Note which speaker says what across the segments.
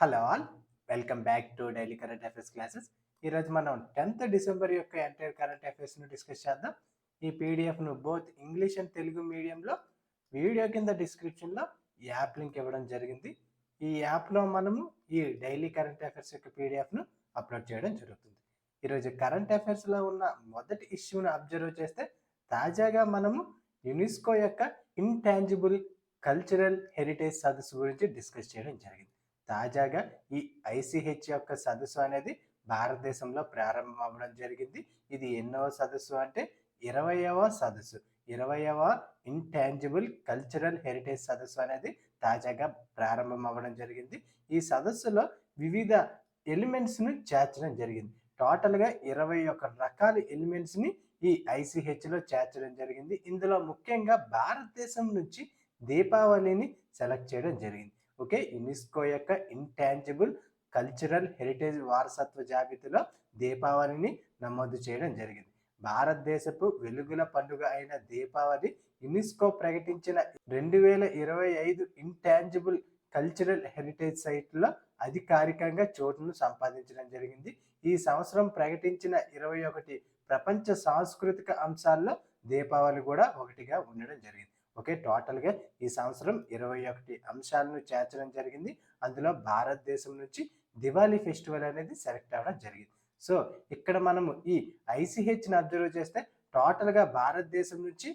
Speaker 1: Hello all welcome back to daily current affairs classes. ఈరోజు మనం tenth December యొక్క entire current అఫైర్స్ను discuss చేద్దాం. ఈ పీడిఎఫ్ను బోత్ ఇంగ్లీష్ అండ్ తెలుగు మీడియంలో వీడియో కింద డిస్క్రిప్షన్లో యాప్ లింక్ ఇవ్వడం జరిగింది. ఈ యాప్లో మనము ఈ డైలీ కరెంట్ అఫైర్స్ యొక్క పీడిఎఫ్ను అప్లోడ్ చేయడం జరుగుతుంది. ఈరోజు కరెంట్ అఫైర్స్లో ఉన్న మొదటి ఇష్యూను అబ్జర్వ్ చేస్తే తాజాగా మనము యునెస్కో యొక్క ఇంటాంజిబుల్ కల్చరల్ హెరిటేజ్ సదస్సు గురించి డిస్కస్ చేయడం జరిగింది. తాజాగా ఈ ఐసీహెచ్ యొక్క సదస్సు అనేది భారతదేశంలో ప్రారంభం అవ్వడం జరిగింది. ఇది ఎన్నవ సదస్సు అంటే ఇరవయవ సదస్సు. ఇరవయవ ఇంటాంజిబుల్ కల్చరల్ హెరిటేజ్ సదస్సు అనేది తాజాగా ప్రారంభం అవ్వడం జరిగింది. ఈ సదస్సులో వివిధ ఎలిమెంట్స్ను చేర్చడం జరిగింది. టోటల్గా ఇరవై ఒక రకాల ఎలిమెంట్స్ని ఈ ఐసీహెచ్లో చేర్చడం జరిగింది. ఇందులో ముఖ్యంగా భారతదేశం నుంచి దీపావళిని సెలెక్ట్ చేయడం జరిగింది. ఓకే? యునెస్కో యొక్క ఇంటాంజిబుల్ కల్చరల్ హెరిటేజ్ వారసత్వ జాబితాలో దీపావళిని నమోదు చేయడం జరిగింది. భారతదేశపు వెలుగుల పండుగ అయిన దీపావళి యునెస్కో ప్రకటించిన రెండు వేల ఇరవై ఐదు ఇంటాంజిబుల్ కల్చరల్ హెరిటేజ్ సైట్లో అధికారికంగా చోటును సంపాదించడం జరిగింది. ఈ సంవత్సరం ప్రకటించిన ఇరవై ఒకటి ప్రపంచ సాంస్కృతిక అంశాల్లో దీపావళి కూడా ఒకటిగా ఉండడం జరిగింది. ఓకే టోటల్గా ఈ సంవత్సరం ఇరవై ఒకటి అంశాలను చేర్చడం జరిగింది. అందులో భారతదేశం నుంచి దివాళీ ఫెస్టివల్ అనేది సెలెక్ట్ అవ్వడం జరిగింది. సో ఇక్కడ మనము ఈ ఐసిహెచ్ని అబ్జర్వ్ చేస్తే టోటల్గా భారతదేశం నుంచి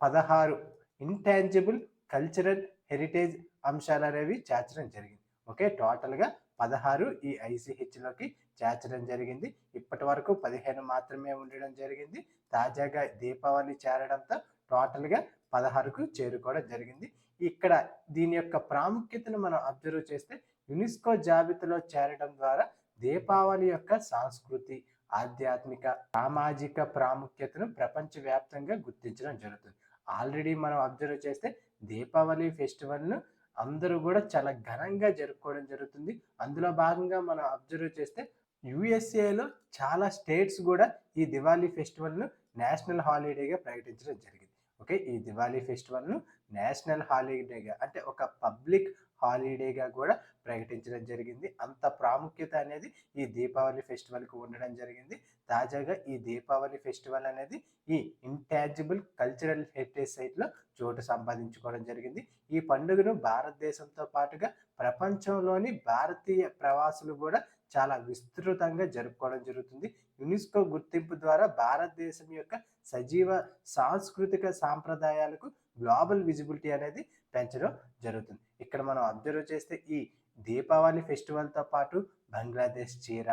Speaker 1: పదహారు ఇంటాంజిబుల్ కల్చరల్ హెరిటేజ్ అంశాలు అనేవి చేర్చడం జరిగింది. ఓకే టోటల్గా పదహారు ఈ ఐసీహెచ్లోకి చేర్చడం జరిగింది. ఇప్పటి వరకు పదిహేను మాత్రమే ఉండడం జరిగింది. తాజాగా దీపావళి చేరడంతో టోటల్గా పదహారుకు చేరుకోవడం జరిగింది. ఇక్కడ దీని యొక్క ప్రాముఖ్యతను మనం అబ్జర్వ్ చేస్తే యునెస్కో జాబితాలో చేరడం ద్వారా దీపావళి యొక్క సాంస్కృతి ఆధ్యాత్మిక సామాజిక ప్రాముఖ్యతను ప్రపంచవ్యాప్తంగా గుర్తించడం జరుగుతుంది. ఆల్రెడీ మనం అబ్జర్వ్ చేస్తే దీపావళి ఫెస్టివల్ను అందరూ కూడా చాలా ఘనంగా జరుపుకోవడం జరుగుతుంది. అందులో భాగంగా మనం అబ్జర్వ్ చేస్తే యుఎస్ఏలో చాలా స్టేట్స్ కూడా ఈ దివాళీ ఫెస్టివల్ను నేషనల్ హాలిడేగా ప్రకటించడం జరిగింది. ఓకే? ఈ దివాళీ ఫెస్టివల్ను నేషనల్ హాలిడేగా అంటే ఒక పబ్లిక్ హాలిడేగా కూడా ప్రకటించడం జరిగింది. అంత ప్రాముఖ్యత అనేది ఈ దీపావళి ఫెస్టివల్కి ఉండడం జరిగింది. తాజాగా ఈ దీపావళి ఫెస్టివల్ అనేది ఈ ఇంటాజిబుల్ కల్చరల్ హెరిటేజ్ సైట్లో చోటు సంపాదించుకోవడం జరిగింది. ఈ పండుగను భారతదేశంతో పాటుగా ప్రపంచంలోని భారతీయ ప్రవాసులు కూడా చాలా విస్తృతంగా జరుపుకోవడం జరుగుతుంది. యునెస్కో గుర్తింపు ద్వారా భారతదేశం యొక్క సజీవ సాంస్కృతిక సాంప్రదాయాలకు గ్లోబల్ విజిబిలిటీ అనేది పెంచడం జరుగుతుంది. ఇక్కడ మనం అబ్జర్వ్ చేస్తే ఈ దీపావళి ఫెస్టివల్తో పాటు బంగ్లాదేశ్ చీర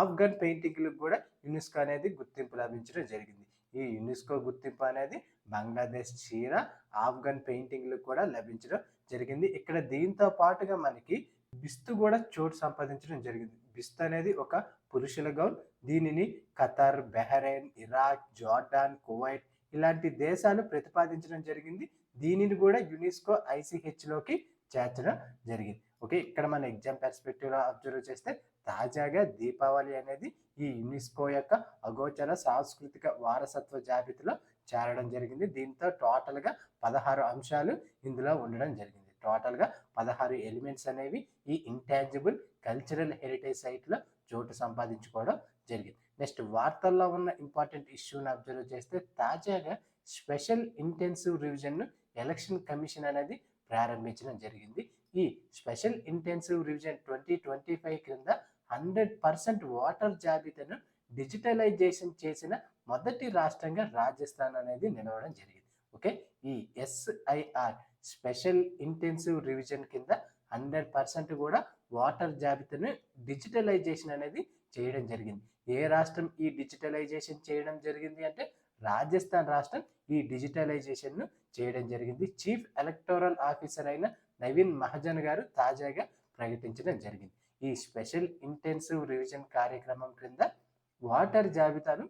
Speaker 1: ఆఫ్ఘన్ పెయింటింగ్లకు కూడా యునెస్కో అనేది గుర్తింపు లభించడం జరిగింది. ఈ యునెస్కో గుర్తింపు అనేది బంగ్లాదేశ్ చీర ఆఫ్ఘన్ పెయింటింగ్లకు కూడా లభించడం జరిగింది. ఇక్కడ దీంతో పాటుగా మనకి బిస్తు కూడా చోటు సంపాదించడం జరిగింది. బిస్తు అనేది ఒక పురుషుల గౌన్. దీనిని Qatar Bahrain Iraq Jordan Kuwait ఇలాంటి దేశాలు ప్రతిపాదించడం జరిగింది. దీనిని కూడా యునెస్కో ఐసిహెచ్లోకి చేర్చడం జరిగింది. ఓకే ఇక్కడ మన ఎగ్జామ్ పెర్స్పెక్టివ్లో అబ్జర్వ్ చేస్తే తాజాగా దీపావళి అనేది ఈ యునెస్కో యొక్క అగోచర సాంస్కృతిక వారసత్వ జాబితాలో చేరడం జరిగింది. దీంతో టోటల్గా పదహారు అంశాలు ఇందులో ఉండడం జరిగింది. టోటల్గా పదహారు ఎలిమెంట్స్ అనేవి ఈ ఇంటాంజిబుల్ కల్చరల్ హెరిటేజ్ సైట్లో చోటు సంపాదించుకోవడం జరిగింది. నెక్స్ట్ వార్తల్లో ఉన్న ఇంపార్టెంట్ ఇష్యూని అబ్జర్వ్ చేస్తే తాజాగా స్పెషల్ ఇంటెన్సివ్ రివిజన్ను ఎలక్షన్ కమిషన్ అనేది ప్రారంభించడం జరిగింది. ఈ special intensive revision twenty twenty five క్రింద హండ్రెడ్ పర్సెంట్ ఓటర్ జాబితాను డిజిటలైజేషన్ చేసిన మొదటి రాష్ట్రంగా రాజస్థాన్ అనేది నిలవడం జరిగింది. ఓకే ఈ ఎస్ఐఆర్ స్పెషల్ ఇంటెన్సివ్ రివిజన్ కింద హండ్రెడ్ పర్సెంట్ కూడా వాటర్ జాబితాను డిజిటలైజేషన్ అనేది చేయడం జరిగింది. ఏ రాష్ట్రం ఈ డిజిటలైజేషన్ చేయడం జరిగింది అంటే రాజస్థాన్ రాష్ట్రం ఈ డిజిటలైజేషన్ను చేయడం జరిగింది. చీఫ్ ఎలక్టోరల్ ఆఫీసర్ అయిన నవీన్ మహాజన్ గారు తాజాగా ప్రకటించడం జరిగింది. ఈ స్పెషల్ ఇంటెన్సివ్ రివిజన్ కార్యక్రమం క్రింద వాటర్ జాబితాను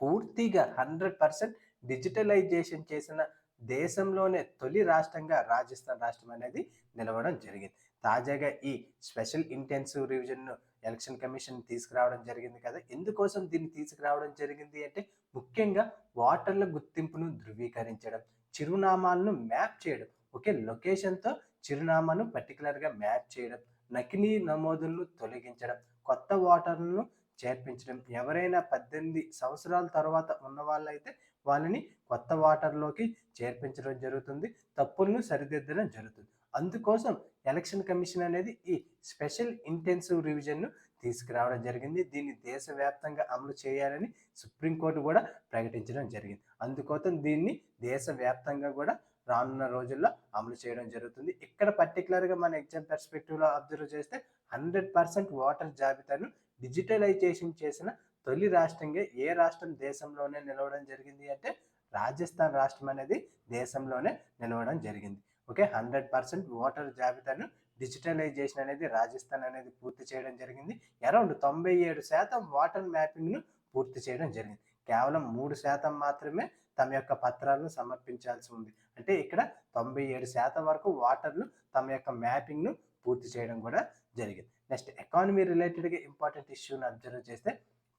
Speaker 1: పూర్తిగా హండ్రెడ్ పర్సెంట్ డిజిటలైజేషన్ చేసిన దేశంలోనే తొలి రాష్ట్రంగా రాజస్థాన్ రాష్ట్రం అనేది నిలవడం జరిగింది. తాజాగా ఈ స్పెషల్ ఇంటెన్సివ్ రివిజన్ను ఎలక్షన్ కమిషన్ తీసుకురావడం జరిగింది కదా! ఎందుకోసం దీన్ని తీసుకురావడం జరిగింది అంటే ముఖ్యంగా ఓటర్ల గుర్తింపును ధృవీకరించడం చిరునామాలను మ్యాప్ చేయడం ఓకే లొకేషన్తో చిరునామాను పర్టికులర్గా మ్యాప్ చేయడం నకిలీ నమోదులను తొలగించడం కొత్త ఓటర్లను చేర్పించడం ఎవరైనా పద్దెనిమిది సంవత్సరాల తర్వాత ఉన్న వాళ్ళైతే వాళ్ళని కొత్త వాటర్లోకి చేర్పించడం జరుగుతుంది. తప్పులను సరిదిద్దడం జరుగుతుంది. అందుకోసం ఎలక్షన్ కమిషన్ అనేది ఈ స్పెషల్ ఇంటెన్సివ్ రివిజన్ను తీసుకురావడం జరిగింది. దీన్ని దేశవ్యాప్తంగా అమలు చేయాలని సుప్రీంకోర్టు కూడా ప్రకటించడం జరిగింది. అందుకోసం దీన్ని దేశవ్యాప్తంగా కూడా రానున్న రోజుల్లో అమలు చేయడం జరుగుతుంది. ఇక్కడ పర్టికులర్గా మన ఎగ్జామ్ పెర్స్పెక్టివ్లో అబ్జర్వ్ చేస్తే హండ్రెడ్ పర్సెంట్ వాటర్ జాబితాను డిజిటలైజేషన్ చేసిన తొలి రాష్ట్రంగా ఏ రాష్ట్రం దేశంలోనే నిలవడం జరిగింది అంటే రాజస్థాన్ రాష్ట్రం అనేది దేశంలోనే నిలవడం జరిగింది. ఓకే హండ్రెడ్ పర్సెంట్ ఓటర్ జాబితాను డిజిటలైజేషన్ అనేది రాజస్థాన్ అనేది పూర్తి చేయడం జరిగింది. అరౌండ్ తొంభై ఏడు శాతం ఓటర్ మ్యాపింగ్ను పూర్తి చేయడం జరిగింది. కేవలం మూడు శాతం మాత్రమే తమ యొక్క పత్రాలను సమర్పించాల్సి ఉంది. అంటే ఇక్కడ తొంభై ఏడు శాతం వరకు ఓటర్లు తమ యొక్క మ్యాపింగ్ను పూర్తి చేయడం కూడా జరిగింది. నెక్స్ట్ ఎకానమీ రిలేటెడ్గా ఇంపార్టెంట్ ఇష్యూని అబ్జర్వ్ చేస్తే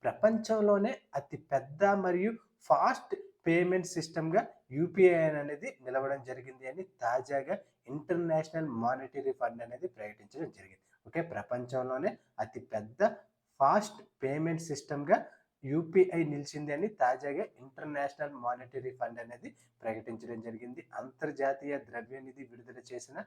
Speaker 1: ప్రపంచంలోనే అతి పెద్ద మరియు ఫాస్ట్ పేమెంట్ సిస్టమ్గా యూపీఐ అనేది నిలవడం జరిగింది అని తాజాగా ఇంటర్నేషనల్ మానిటరీ ఫండ్ అనేది ప్రకటించడం జరిగింది. ఓకే ప్రపంచంలోనే అతి పెద్ద ఫాస్ట్ పేమెంట్ సిస్టమ్గా యూపీఐ నిలిచింది అని తాజాగా ఇంటర్నేషనల్ మానిటరీ ఫండ్ అనేది ప్రకటించడం జరిగింది. అంతర్జాతీయ ద్రవ్యనిధి విడుదల చేసిన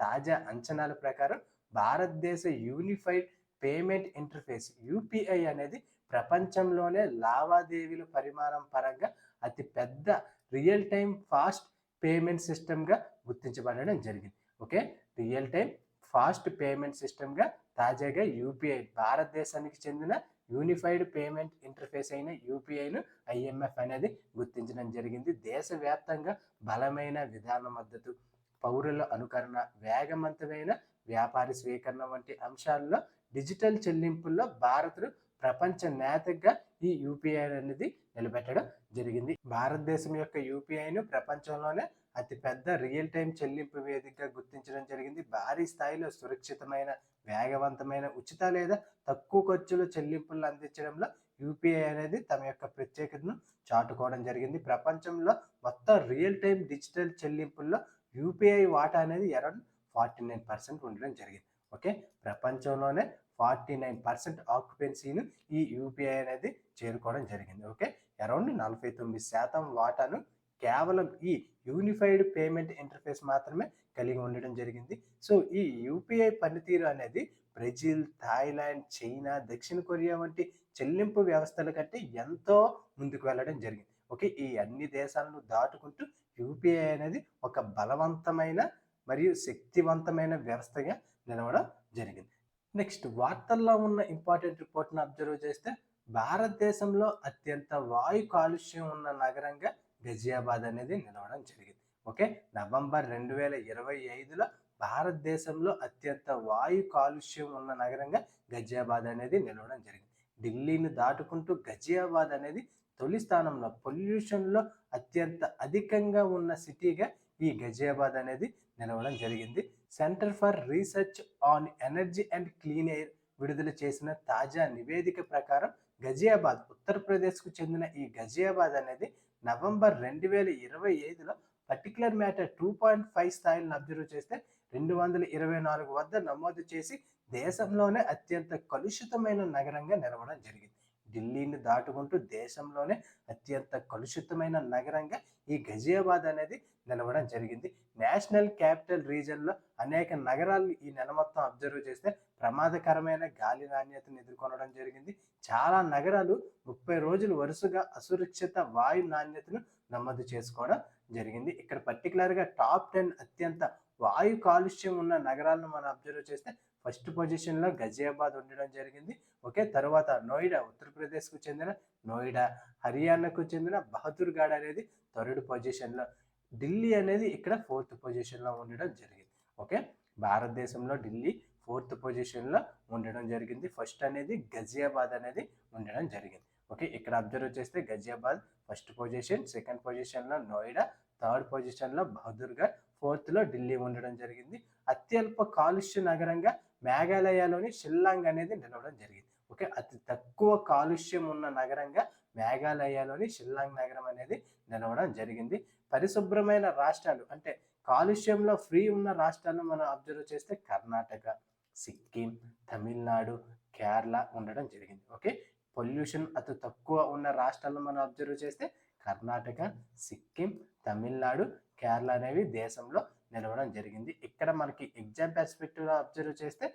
Speaker 1: తాజా అంచనాల ప్రకారం భారతదేశ యూనిఫైడ్ పేమెంట్ ఇంటర్ఫేస్ యూపీఐ అనేది ప్రపంచంలోనే లావాదేవీల పరిమాణం పరంగా అతి పెద్ద రియల్ టైం ఫాస్ట్ పేమెంట్ సిస్టమ్గా గుర్తించబడడం జరిగింది. Okay? Real time fast payment సిస్టమ్గా తాజాగా యూపీఐ భారతదేశానికి చెందిన యూనిఫైడ్ పేమెంట్ ఇంటర్ఫేస్ అయిన యూపీఐను ఐఎంఎఫ్ అనేది గుర్తించడం జరిగింది. దేశవ్యాప్తంగా బలమైన విధాన మద్దతు పౌరుల అనుకరణ వేగవంతమైన వ్యాపార స్వీకరణ వంటి అంశాల్లో డిజిటల్ చెల్లింపుల్లో భారత్ ప్రపంచ నేతగా ఈ యూపీఐ అనేది నిలబెట్టడం జరిగింది. భారతదేశం యొక్క యూపీఐను ప్రపంచంలోనే అతిపెద్ద రియల్ టైం చెల్లింపు వేదికగా గుర్తించడం జరిగింది. భారీ స్థాయిలో సురక్షితమైన వేగవంతమైన ఉచిత లేదా తక్కువ ఖర్చులో చెల్లింపులు అందించడంలో యూపీఐ అనేది తమ యొక్క ప్రత్యేకతను చాటుకోవడం జరిగింది. ప్రపంచంలో మొత్తం రియల్ టైం డిజిటల్ చెల్లింపుల్లో యూపీఐ వాటా అనేది అరౌండ్ ఫార్టీ నైన్ పర్సెంట్ ఉండడం జరిగింది. ఓకే? ప్రపంచంలోనే ఫార్టీ నైన్ పర్సెంట్ ఆక్యుపెన్సీను ఈ యూపీఐ అనేది చేరుకోవడం జరిగింది. ఓకే? అరౌండ్ నలభై తొమ్మిది శాతం వాటాను కేవలం ఈ యూనిఫైడ్ పేమెంట్ ఇంటర్ఫేస్ మాత్రమే కలిగి ఉండడం జరిగింది. సో ఈ యూపీఐ పనితీరు అనేది బ్రెజిల్ థాయిలాండ్ చైనా దక్షిణ కొరియా వంటి చెల్లింపు వ్యవస్థల కంటే ఎంతో ముందుకు వెళ్ళడం జరిగింది. ఓకే? ఈ అన్ని దేశాలను దాటుకుంటూ యూపీఐ అనేది ఒక బలవంతమైన మరియు శక్తివంతమైన వ్యవస్థగా నిలవడం జరిగింది. నెక్స్ట్ వార్తల్లో ఉన్న ఇంపార్టెంట్ రిపోర్ట్ను అబ్జర్వ్ చేస్తే భారతదేశంలో అత్యంత వాయు కాలుష్యం ఉన్న నగరంగా గజియాబాద్ అనేది నిలవడం జరిగింది. ఓకే? నవంబర్ రెండు వేల ఇరవై ఐదులో భారతదేశంలో అత్యంత వాయు కాలుష్యం ఉన్న నగరంగా గజియాబాద్ అనేది నిలవడం జరిగింది. ఢిల్లీని దాటుకుంటూ గజియాబాద్ అనేది తొలి స్థానంలో పొల్యూషన్లో అత్యంత అధికంగా ఉన్న సిటీగా ఈ గజియాబాద్ అనేది నిలవడం జరిగింది. Centre for research on energy and clean air విడుదల చేసిన తాజా నివేదిక ప్రకారం గజియాబాద్ ఉత్తరప్రదేశ్కు చెందిన ఈ గజియాబాద్ అనేది నవంబర్ రెండు వేల ఇరవై ఐదులో particular matter two point five స్థాయిలను అబ్జర్వ్ చేస్తే రెండు వందల ఇరవై నాలుగు వద్ద నమోదు చేసి దేశంలోనే అత్యంత కలుషితమైన నగరంగా నిలవడం జరిగింది. ఢిల్లీని దాటుకుంటూ దేశంలోనే అత్యంత కలుషితమైన నగరంగా ఈ గజియాబాద్ అనేది నిలవడం జరిగింది. నేషనల్ క్యాపిటల్ రీజన్లో అనేక నగరాలు ఈ నెల మొత్తం అబ్జర్వ్ చేస్తే ప్రమాదకరమైన గాలి నాణ్యతను ఎదుర్కొనడం జరిగింది. చాలా నగరాలు ముప్పై రోజులు వరుసగా అసురక్షిత వాయు నాణ్యతను నమోదు చేసుకోవడం జరిగింది. ఇక్కడ పర్టికులర్గా టాప్ టెన్ అత్యంత వాయు కాలుష్యం ఉన్న నగరాలను మనం అబ్జర్వ్ చేస్తే ఫస్ట్ పొజిషన్లో గజియాబాద్ ఉండడం జరిగింది. ఓకే తర్వాత నోయిడా ఉత్తరప్రదేశ్కు చెందిన నోయిడా హర్యానాకు చెందిన బహదూర్గాడ్ అనేది థర్డ్ పొజిషన్లో ఢిల్లీ అనేది ఇక్కడ ఫోర్త్ పొజిషన్లో ఉండడం జరిగింది. ఓకే భారతదేశంలో ఢిల్లీ ఫోర్త్ పొజిషన్లో ఉండడం జరిగింది. ఫస్ట్ అనేది గజియాబాద్ అనేది ఉండడం జరిగింది. ఓకే ఇక్కడ అబ్జర్వ్ చేస్తే గజియాబాద్ ఫస్ట్ పొజిషన్ సెకండ్ పొజిషన్లో నోయిడా థర్డ్ పొజిషన్లో బహదూర్గఢ్ ఫోర్త్లో ఢిల్లీ ఉండడం జరిగింది. అత్యల్ప కాలుష్య నగరంగా మేఘాలయలోని షిల్లాంగ్ అనేది నిలవడం జరిగింది. ఓకే అతి తక్కువ కాలుష్యం ఉన్న నగరంగా మేఘాలయలోని షిల్లాంగ్ నగరం అనేది నిలవడం జరిగింది. పరిశుభ్రమైన రాష్ట్రాలు అంటే కాలుష్యంలో ఫ్రీ ఉన్న రాష్ట్రాలను మనం అబ్జర్వ్ చేస్తే కర్ణాటక సిక్కిం తమిళనాడు కేరళ ఉండడం జరిగింది. ఓకే పొల్యూషన్ అతి తక్కువ ఉన్న రాష్ట్రాలను మనం అబ్జర్వ్ చేస్తే కర్ణాటక సిక్కిం తమిళనాడు కేరళ అనేవి దేశంలో నిలవడం జరిగింది. ఇక్కడ మనకి ఎగ్జామ్ పెర్స్పెక్టివ్లో అబ్జర్వ్ చేస్తే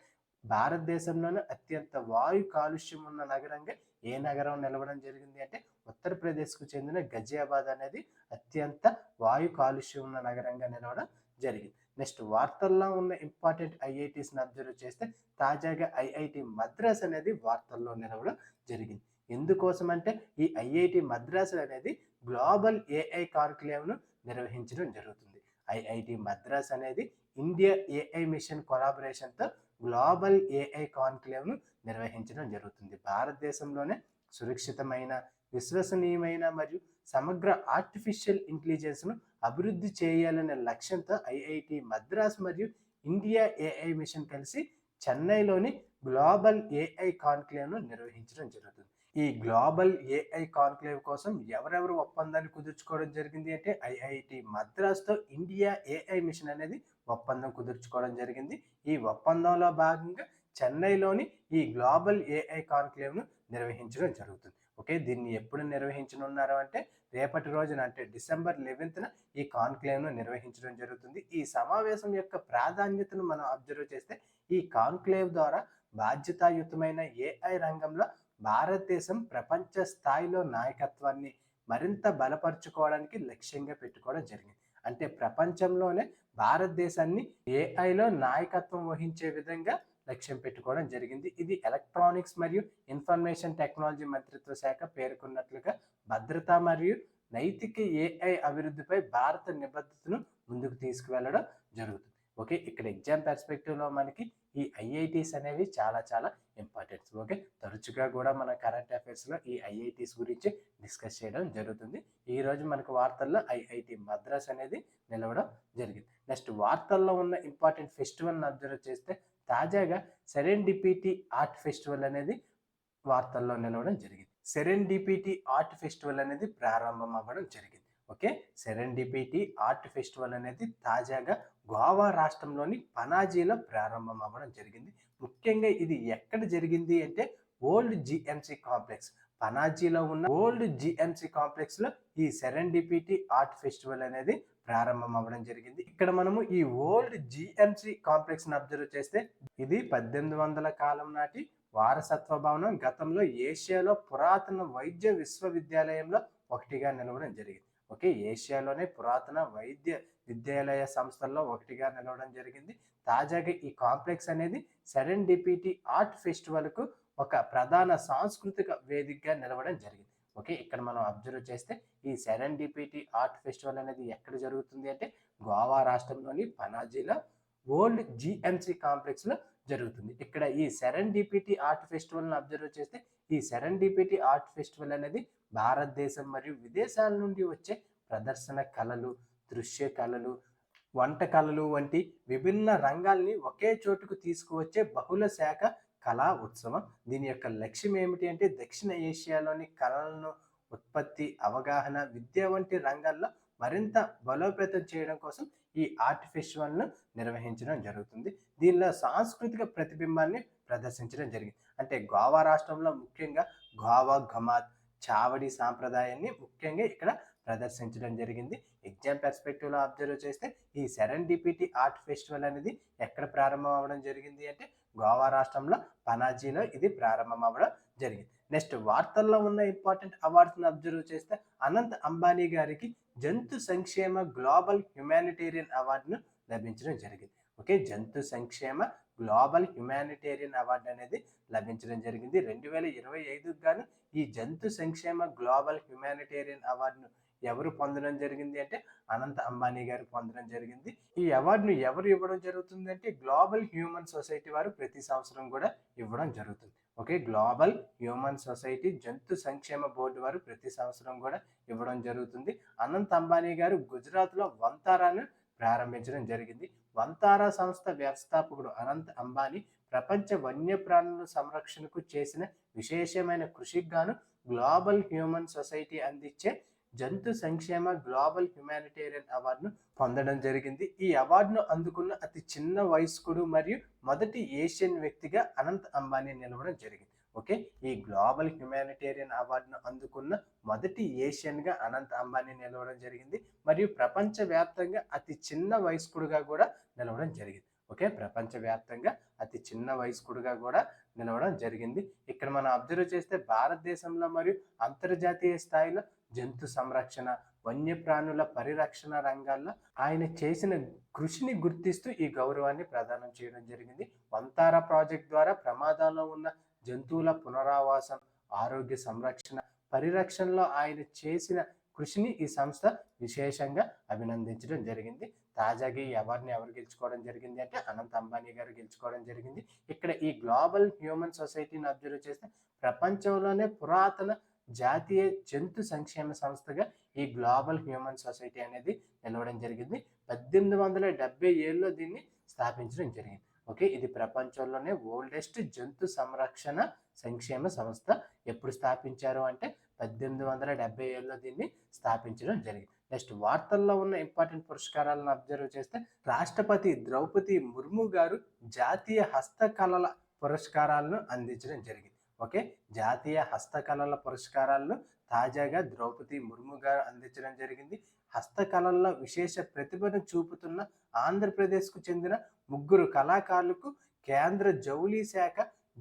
Speaker 1: భారతదేశంలోనే అత్యంత వాయు కాలుష్యం ఉన్న నగరంగా ఏ నగరం నిలవడం జరిగింది అంటే ఉత్తరప్రదేశ్కు చెందిన గజియాబాద్ అనేది అత్యంత వాయు కాలుష్యం ఉన్న నగరంగా నిలవడం జరిగింది. నెక్స్ట్ వార్తల్లో ఉన్న ఇంపార్టెంట్ ఐఐటీస్ని అబ్జర్వ్ చేస్తే తాజాగా ఐఐటి మద్రాస్ అనేది వార్తల్లో నిలవడం జరిగింది. ఎందుకోసం అంటే ఈ ఐఐటి మద్రాస్ అనేది గ్లోబల్ ఏఐ కార్క్లేవ్ను నిర్వహించడం జరుగుతుంది. ఐఐటి మద్రాస్ అనేది ఇండియా ఏఐ మిషన్ కొలాబరేషన్తో గ్లోబల్ ఏఐ కాన్క్లేవ్ను నిర్వహించడం జరుగుతుంది. భారతదేశంలోనే సురక్షితమైన విశ్వసనీయమైన మరియు సమగ్ర ఆర్టిఫిషియల్ ఇంటెలిజెన్స్ను అభివృద్ధి చేయాలనే లక్ష్యంతో ఐఐటి మద్రాస్ మరియు ఇండియా ఏఐ మిషన్ కలిసి చెన్నైలోని గ్లోబల్ ఏఐ కాన్క్లేవ్ను నిర్వహించడం జరుగుతుంది. ఈ గ్లోబల్ ఏఐ కాన్క్లేవ్ కోసం ఎవరెవరు ఒప్పందాన్ని కుదుర్చుకోవడం జరిగింది అంటే ఐఐటి మద్రాస్తో ఇండియా ఏఐ మిషన్ అనేది ఒప్పందం కుదుర్చుకోవడం జరిగింది. ఈ ఒప్పందంలో భాగంగా చెన్నైలోని ఈ గ్లోబల్ ఏఐ కాన్క్లేవ్ను నిర్వహించడం జరుగుతుంది. ఓకే దీన్ని ఎప్పుడు నిర్వహించనున్నారు అంటే రేపటి రోజున అంటే డిసెంబర్ లెవెన్త్న ఈ కాన్క్లేవ్ను నిర్వహించడం జరుగుతుంది. ఈ సమావేశం యొక్క ప్రాధాన్యతను మనం అబ్జర్వ్ చేస్తే ఈ కాన్క్లేవ్ ద్వారా బాధ్యతాయుతమైన ఏఐ రంగంలో భారతదేశం ప్రపంచ స్థాయిలో నాయకత్వాన్ని మరింత బలపరుచుకోవడానికి లక్ష్యంగా పెట్టుకోవడం జరిగింది. అంటే ప్రపంచంలోనే భారతదేశాన్ని ఏఐలో నాయకత్వం వహించే విధంగా లక్ష్యం పెట్టుకోవడం జరిగింది. ఇది ఎలక్ట్రానిక్స్ మరియు ఇన్ఫర్మేషన్ టెక్నాలజీ మంత్రిత్వ శాఖ పేర్కొన్నట్లుగా భద్రత మరియు నైతిక ఏఐ అభివృద్ధిపై భారత నిబద్ధతను ముందుకు తీసుకువెళ్ళడం జరుగుతుంది. ఓకే ఇక్కడ ఎగ్జామ్ పెర్స్పెక్టివ్లో మనకి ఈ ఐఐటీస్ అనేవి చాలా చాలా ఇంపార్టెంట్స్ ఓకే తరచుగా కూడా మన కరెంట్ అఫైర్స్లో ఈ ఐఐటీస్ గురించి డిస్కస్ చేయడం జరుగుతుంది. ఈరోజు మనకు వార్తల్లో ఐఐటి మద్రాస్ అనేది నిలవడం జరిగింది. నెక్స్ట్ వార్తల్లో ఉన్న ఇంపార్టెంట్ ఫెస్టివల్ని అబ్జర్వ్ చేస్తే తాజాగా సెరెన్ డిపిటీ ఆర్ట్ ఫెస్టివల్ అనేది వార్తల్లో నిలవడం జరిగింది. సెరెన్ డిపిటీ ఆర్ట్ ఫెస్టివల్ అనేది ప్రారంభం అవ్వడం జరిగింది. ఓకే? సెరెండిపిటీ ఆర్ట్ ఫెస్టివల్ అనేది తాజాగా గోవా రాష్ట్రంలోని పనాజీలో ప్రారంభం అవ్వడం జరిగింది. ముఖ్యంగా ఇది ఎక్కడ జరిగింది అంటే ఓల్డ్ జిఎంసి కాంప్లెక్స్. పనాజీలో ఉన్న ఓల్డ్ జిఎంసి కాంప్లెక్స్లో ఈ సెరెండిపిటీ ఆర్ట్ ఫెస్టివల్ అనేది ప్రారంభం అవ్వడం జరిగింది. ఇక్కడ మనము ఈ ఓల్డ్ జిఎంసి కాంప్లెక్స్ని అబ్జర్వ్ చేస్తే ఇది పద్దెనిమిది వందల కాలం నాటి వారసత్వ భవనం గతంలో ఏషియాలో పురాతన వైద్య విశ్వవిద్యాలయంలో ఒకటిగా నిలవడం జరిగింది. ఓకే ఏషియాలోనే పురాతన వైద్య విద్యాలయ సంస్థల్లో ఒకటిగా నిలవడం జరిగింది. తాజాగా ఈ కాంప్లెక్స్ అనేది సెరెన్ డిపిటీ ఆర్ట్ ఫెస్టివల్కు ఒక ప్రధాన సాంస్కృతిక వేదికగా నిలవడం జరిగింది. ఓకే ఇక్కడ మనం అబ్జర్వ్ చేస్తే ఈ సెరెన్ డిపిటీ ఆర్ట్ ఫెస్టివల్ అనేది ఎక్కడ జరుగుతుంది అంటే గోవా రాష్ట్రంలోని పనాజీలో ఓల్డ్ జిఎంసి కాంప్లెక్స్లో జరుగుతుంది. ఇక్కడ ఈ సెరెన్ డిపిటీ ఆర్ట్ ఫెస్టివల్ని అబ్జర్వ్ చేస్తే ఈ సెరెన్ డిపిటీ ఆర్ట్ ఫెస్టివల్ అనేది భారతదేశం మరియు విదేశాల నుండి వచ్చే ప్రదర్శన కళలు దృశ్య కళలు వంట కళలు వంటి విభిన్న రంగాల్ని ఒకే చోటుకు తీసుకువచ్చే బహుళ శాఖ కళా ఉత్సవం. దీని యొక్క లక్ష్యం ఏమిటి అంటే దక్షిణ ఏషియాలోని కళలను ఉత్పత్తి అవగాహన విద్య వంటి రంగాల్లో మరింత బలోపేతం చేయడం కోసం ఈ ఆర్ట్ ఫెస్టివల్ను నిర్వహించడం జరుగుతుంది. దీనిలో సాంస్కృతిక ప్రతిబింబాన్ని ప్రదర్శించడం జరిగింది. అంటే గోవా రాష్ట్రంలో ముఖ్యంగా గోవా ఘమాత్ చావడి సాంప్రదాయాన్ని ముఖ్యంగా ఇక్కడ ప్రదర్శించడం జరిగింది. ఎగ్జామ్ పెర్స్పెక్టివ్లో అబ్జర్వ్ చేస్తే ఈ సెరన్ డిపిటీ ఆర్ట్ ఫెస్టివల్ అనేది ఎక్కడ ప్రారంభం అవ్వడం జరిగింది అంటే గోవా రాష్ట్రంలో పనాజీలో ఇది ప్రారంభం అవ్వడం జరిగింది. నెక్స్ట్ వార్తల్లో ఉన్న ఇంపార్టెంట్ అవార్డ్స్ని అబ్జర్వ్ చేస్తే అనంత్ అంబానీ గారికి జంతు సంక్షేమ గ్లోబల్ హ్యుమానిటేరియన్ అవార్డును లభించడం జరిగింది. ఓకే? జంతు సంక్షేమ గ్లోబల్ హ్యుమానిటేరియన్ అవార్డు అనేది లభించడం జరిగింది. రెండు వేల ఇరవై ఐదుకు గాను ఈ జంతు సంక్షేమ గ్లోబల్ హ్యుమానిటేరియన్ అవార్డును ఎవరు పొందడం జరిగింది అంటే అనంత అంబానీ గారు పొందడం జరిగింది. ఈ అవార్డును ఎవరు ఇవ్వడం జరుగుతుంది అంటే గ్లోబల్ హ్యూమన్ సొసైటీ వారు ప్రతి సంవత్సరం కూడా ఇవ్వడం జరుగుతుంది. ఓకే గ్లోబల్ హ్యూమన్ సొసైటీ జంతు సంక్షేమ బోర్డు వారు ప్రతి సంవత్సరం కూడా ఇవ్వడం జరుగుతుంది. అనంత్ అంబానీ గారు గుజరాత్లో వంతారాను ప్రారంభించడం జరిగింది. వంతారా సంస్థ వ్యవస్థాపకుడు అనంత్ అంబానీ ప్రపంచ వన్యప్రాణుల సంరక్షణకు చేసిన విశేషమైన కృషికి గాను గ్లోబల్ హ్యూమన్ సొసైటీ అందించే జంతు సంక్షేమ గ్లోబల్ హ్యుమానిటేరియన్ అవార్డును పొందడం జరిగింది. ఈ అవార్డును అందుకున్న అతి చిన్న వయస్కుడు మరియు మొదటి ఏషియన్ వ్యక్తిగా అనంత్ అంబానీ నిలవడం జరిగింది. ఓకే? ఈ గ్లోబల్ హ్యుమానిటేరియన్ అవార్డును అందుకున్న మొదటి ఏషియన్గా అనంత్ అంబానీ నిలవడం జరిగింది. మరియు ప్రపంచవ్యాప్తంగా అతి చిన్న వయస్కుడుగా కూడా నిలవడం జరిగింది. ఓకే? ప్రపంచవ్యాప్తంగా అతి చిన్న వయస్కుడుగా కూడా నిలవడం జరిగింది. ఇక్కడ మనం అబ్జర్వ్ చేస్తే భారతదేశంలో మరియు అంతర్జాతీయ స్థాయిలో జంతు సంరక్షణ వన్యప్రాణుల పరిరక్షణ రంగాల్లో ఆయన చేసిన కృషిని గుర్తిస్తూ ఈ గౌరవాన్ని ప్రదానం చేయడం జరిగింది. వంతారా ప్రాజెక్ట్ ద్వారా ప్రమాదంలో ఉన్న జంతువుల పునరావాసం ఆరోగ్య సంరక్షణ పరిరక్షణలో ఆయన చేసిన కృషిని ఈ సంస్థ విశేషంగా అభినందించడం జరిగింది. తాజాగా ఈ అవార్డుని ఎవరు గెలుచుకోవడం జరిగింది అంటే అనంత్ అంబానీ గారు గెలుచుకోవడం జరిగింది. ఇక్కడ ఈ గ్లోబల్ హ్యూమన్ సొసైటీని అబ్జర్వ్ చేస్తే ప్రపంచంలోనే పురాతన జాతీయ జంతు సంక్షేమ సంస్థగా ఈ గ్లోబల్ హ్యూమన్ సొసైటీ అనేది నిలవడం జరిగింది. పద్దెనిమిది వందల డెబ్బై ఏళ్ళలో దీన్ని స్థాపించడం జరిగింది. ఓకే? ఇది ప్రపంచంలోనే ఓల్డెస్ట్ జంతు సంరక్షణ సంక్షేమ సంస్థ ఎప్పుడు స్థాపించారు అంటే పద్దెనిమిది వందల డెబ్బై ఏళ్ళలో దీన్ని స్థాపించడం జరిగింది. నెక్స్ట్ వార్తల్లో ఉన్న ఇంపార్టెంట్ పురస్కారాలను అబ్జర్వ్ చేస్తే రాష్ట్రపతి ద్రౌపది ముర్ము గారు జాతీయ హస్తకళల పురస్కారాలను అందించడం జరిగింది. ఓకే? జాతీయ హస్తకళల పురస్కారాలను తాజాగా ద్రౌపది ముర్ము గారు అందించడం జరిగింది. హస్తకళల్లో విశేష ప్రతిభను చూపుతున్న ఆంధ్రప్రదేశ్కు చెందిన ముగ్గురు కళాకారులకు కేంద్ర జౌలీ శాఖ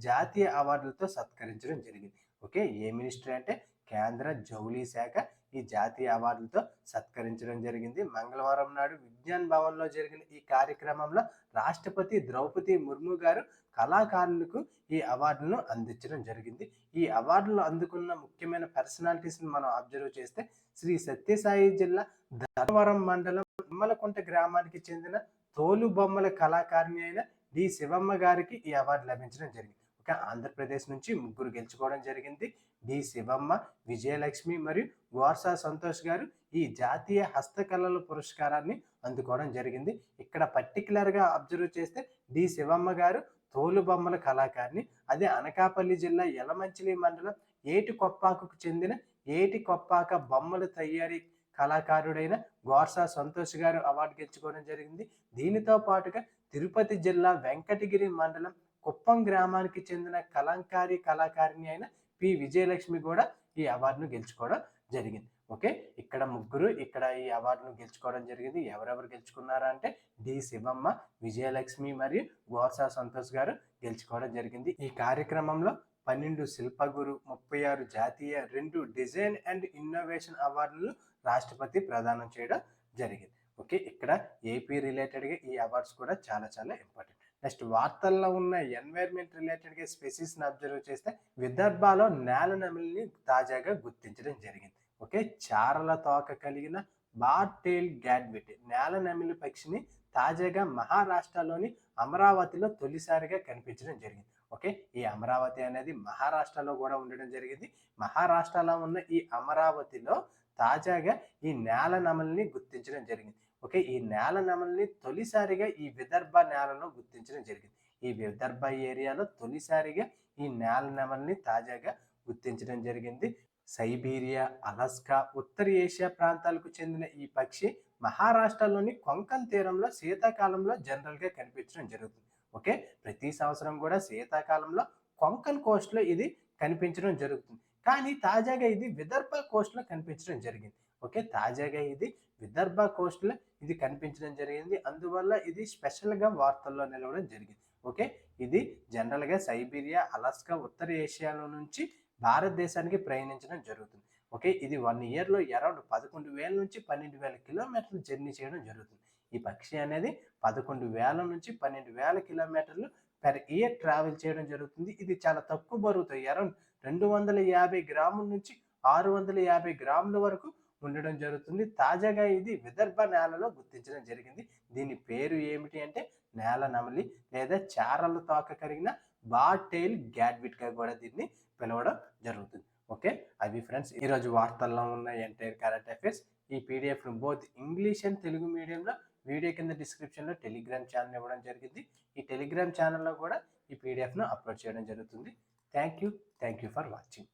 Speaker 1: జాతీయ అవార్డులతో సత్కరించడం జరిగింది. ఓకే ఏ మినిస్టర్ అంటే కేంద్ర జౌలీ శాఖ ఈ జాతీయ అవార్డులతో సత్కరించడం జరిగింది. మంగళవారం నాడు విజ్ఞాన్ భవన్లో జరిగిన ఈ కార్యక్రమంలో రాష్ట్రపతి ద్రౌపది ముర్ము గారు కళాకారులకు ఈ అవార్డులను అందించడం జరిగింది. ఈ అవార్డులు అందుకున్న ముఖ్యమైన పర్సనాలిటీస్ని మనం అబ్జర్వ్ చేస్తే శ్రీ సత్యసాయి జిల్లా ధర్మవరం మండలం నిమ్మలకుంట గ్రామానికి చెందిన తోలు బొమ్మల కళాకారిణి అయిన డి శివమ్మ గారికి ఈ అవార్డు లభించడం జరిగింది. ఇంకా ఆంధ్రప్రదేశ్ నుంచి ముగ్గురు గెలుచుకోవడం జరిగింది. డి. శివమ్మ విజయలక్ష్మి మరియు గోర్సా సంతోష్ గారు ఈ జాతీయ హస్తకళల పురస్కారాన్ని అందుకోవడం జరిగింది. ఇక్కడ పర్టికులర్గా అబ్జర్వ్ చేస్తే డి. శివమ్మ గారు తోలుబొమ్మల కళాకారిణి అదే అనకాపల్లి జిల్లా యలమంచిలి మండలం ఏటి కొప్పాకు చెందిన ఏటి కొప్పాక బొమ్మల తయారీ కళాకారుడైన గోర్సా సంతోష్ గారు అవార్డు గెలుచుకోవడం జరిగింది. దీనితో పాటుగా తిరుపతి జిల్లా వెంకటగిరి మండలం కుప్పం గ్రామానికి చెందిన కలంకారీ కళాకారిణి అయిన పి విజయలక్ష్మి కూడా ఈ అవార్డును గెలుచుకోవడం జరిగింది. ఓకే? ఇక్కడ ముగ్గురు ఇక్కడ ఈ అవార్డును గెలుచుకోవడం జరిగింది. ఎవరెవరు గెలుచుకున్నారా అంటే డి శివమ్మ విజయలక్ష్మి మరియు గోర్సా సంతోష్ గారు గెలుచుకోవడం జరిగింది. ఈ కార్యక్రమంలో పన్నెండు శిల్పగురు ముప్పై ఆరు జాతీయ రెండు డిజైన్ అండ్ ఇన్నోవేషన్ అవార్డులు రాష్ట్రపతి ప్రదానం చేయడం జరిగింది. ఓకే? ఇక్కడ ఏపీ రిలేటెడ్గా ఈ అవార్డ్స్ కూడా చాలా చాలా ఇంపార్టెంట్. నెక్స్ట్ వార్తల్లో ఉన్న ఎన్వైర్మెంట్ రిలేటెడ్గా స్పెసిస్ని అబ్జర్వ్ చేస్తే విదర్భాలో నేల నమిలిని తాజాగా గుర్తించడం జరిగింది. ఓకే? చారల తోక కలిగిన బార్టేల్ గ్యాడ్విట్ నేల నమిలి పక్షిని తాజాగా మహారాష్ట్రలోని అమరావతిలో తొలిసారిగా కనిపించడం జరిగింది. ఓకే? ఈ అమరావతి అనేది మహారాష్ట్రలో కూడా ఉండడం జరిగింది. మహారాష్ట్రలో ఉన్న ఈ అమరావతిలో తాజాగా ఈ నేల నమల్ని గుర్తించడం జరిగింది. ఓకే ఈ నేల నమల్ని తొలిసారిగా ఈ విదర్భ నేలలో గుర్తించడం జరిగింది. ఈ విదర్భ ఏరియాలో తొలిసారిగా ఈ నేల నమల్ని తాజాగా గుర్తించడం జరిగింది. సైబీరియా అలాస్కా ఉత్తర ఏషియా ప్రాంతాలకు చెందిన ఈ పక్షి మహారాష్ట్రలోని కొంకన్ తీరంలో శీతాకాలంలో జనరల్గా కనిపించడం జరుగుతుంది. ఓకే ప్రతి సంవత్సరం కూడా శీతాకాలంలో కొంకన్ కోస్ట్లో ఇది కనిపించడం జరుగుతుంది. కానీ తాజాగా ఇది విదర్భ కోస్ట్లో కనిపించడం జరిగింది. ఓకే తాజాగా ఇది విదర్భ కోస్ట్లో ఇది కనిపించడం జరిగింది. అందువల్ల ఇది స్పెషల్గా వార్తల్లో నిలవడం జరిగింది. ఓకే? ఇది జనరల్గా సైబీరియా అలాస్కా ఉత్తర ఏషియాలో నుంచి భారతదేశానికి ప్రయాణించడం జరుగుతుంది. ఓకే? ఇది వన్ ఇయర్లో అరౌండ్ పదకొండు వేల నుంచి పన్నెండు వేల కిలోమీటర్లు జర్నీ చేయడం జరుగుతుంది. ఈ పక్షి అనేది పదకొండు వేల నుంచి పన్నెండు వేల కిలోమీటర్లు పెర్ ఇయర్ ట్రావెల్ చేయడం జరుగుతుంది. ఇది చాలా తక్కువ బరువుతో అరౌండ్ రెండు వందల యాభై గ్రాముల నుంచి ఆరు వందల యాభై గ్రాముల వరకు ఉండడం జరుగుతుంది. తాజాగా ఇది విదర్భ నేలలో గుర్తించడం జరిగింది. దీని పేరు ఏమిటి అంటే నేల నమలి లేదా చారల తోక కరిగిన బాటైల్ గ్యాడ్విట్గా కూడా దీన్ని పిలవడం జరుగుతుంది. ఓకే? అవి ఫ్రెండ్స్ ఈరోజు వార్తల్లో ఉన్న ఎంటైర్ కరెంట్ అఫైర్స్. ఈ పీడిఎఫ్ను బోత్ ఇంగ్లీష్ అండ్ తెలుగు మీడియంలో వీడియో కింద డిస్క్రిప్షన్లో టెలిగ్రామ్ ఛానల్ ఇవ్వడం జరిగింది. ఈ టెలిగ్రామ్ ఛానల్లో కూడా ఈ పీడిఎఫ్ను అప్లోడ్ చేయడం జరుగుతుంది. Thank you. Thank you for watching.